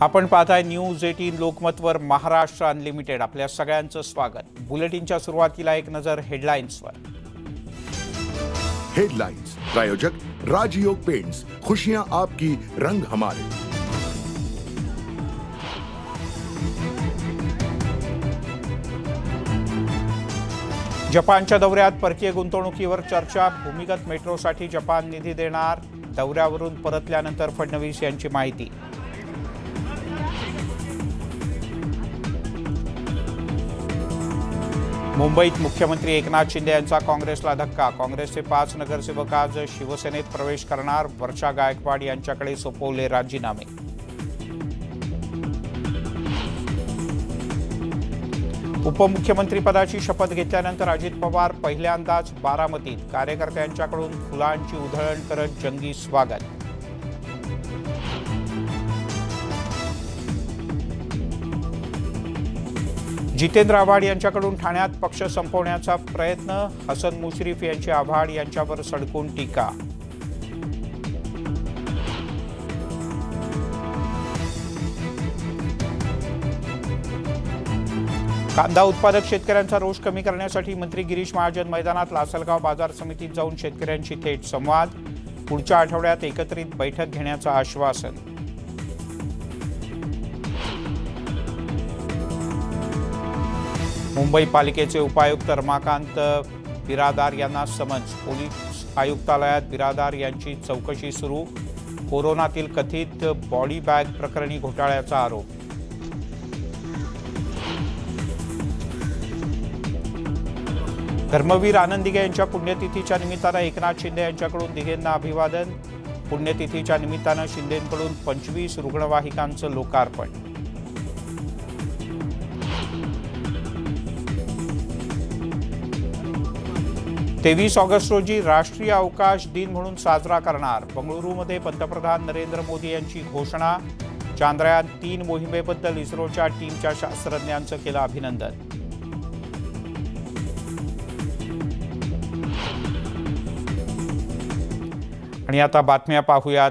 आपण पाहताय news eighteen लोकमतवर महाराष्ट्र अनलिमिटेड. आपल्या सगळ्यांचं स्वागत. बुलेटिनच्या सुरुवातीला एक नजर हेडलाईन्सवर हेडलाइंस प्रायोजक राजयोग पेंट्स. खुशियां आपकी रंग हमारे. जपानच्या दौऱ्यात परकीय गुंतवणुकीवर चर्चा. भूमिगत मेट्रोसाठी जपान निधी देणार. दौऱ्यावरून परतल्यानंतर फडणवीस यांची माहिती. मुंबईत मुख्यमंत्री एकनाथ शिंदे यांचा काँग्रेसला धक्का. काँग्रेसचे पाच नगरसेवक आज शिवसेनेत प्रवेश करणार. वर्षा गायकवाड यांच्याकडे सोपवले राजीनामे. उपमुख्यमंत्रीपदाची शपथ घेतल्यानंतर अजित पवार पहिल्यांदाच बारामतीत. कार्यकर्त्यांच्याकडून फुलांची उधळण करत जंगी स्वागत. जितेंद्र आव्हाड यांच्याकडून ठाण्यात पक्ष संपवण्याचा प्रयत्न हसन मुश्रीफ यांची आव्हाड यांच्यावर सडकून टीका. कांदा उत्पादक शेतकऱ्यांचा रोष कमी करण्यासाठी मंत्री गिरीश महाजन मैदानात लासलगाव बाजार समितीत जाऊन शेतकऱ्यांशी थेट संवाद. पुढच्या आठवड्यात एकत्रित बैठक घेण्याचं आश्वासन. मुंबई पालिकेचे उपायुक्त रमाकांत बिरादार यांना समन्स. पोलीस आयुक्तालयात बिरादार यांची चौकशी सुरू. कोरोनातील कथित बॉडी बॅग प्रकरणी घोटाळ्याचा आरोप. धर्मवीर आनंदिगे यांच्या पुण्यतिथीच्या निमित्तानं एकनाथ शिंदे यांच्याकडून दिघेंना अभिवादन. पुण्यतिथीच्या निमित्तानं शिंदेंकडून पंचवीस रुग्णवाहिकांचं लोकार्पण. तेवीस ऑगस्ट रोजी राष्ट्रीय अवकाश दिन म्हणून साजरा करणार. बंगळुरूमध्ये पंतप्रधान नरेंद्र मोदी यांची घोषणा. चांद्रयान तीन मोहिमेबद्दल इस्रोच्या टीमच्या शास्त्रज्ञांचं केलं अभिनंदन. आणि आता बातम्या पाहूयात.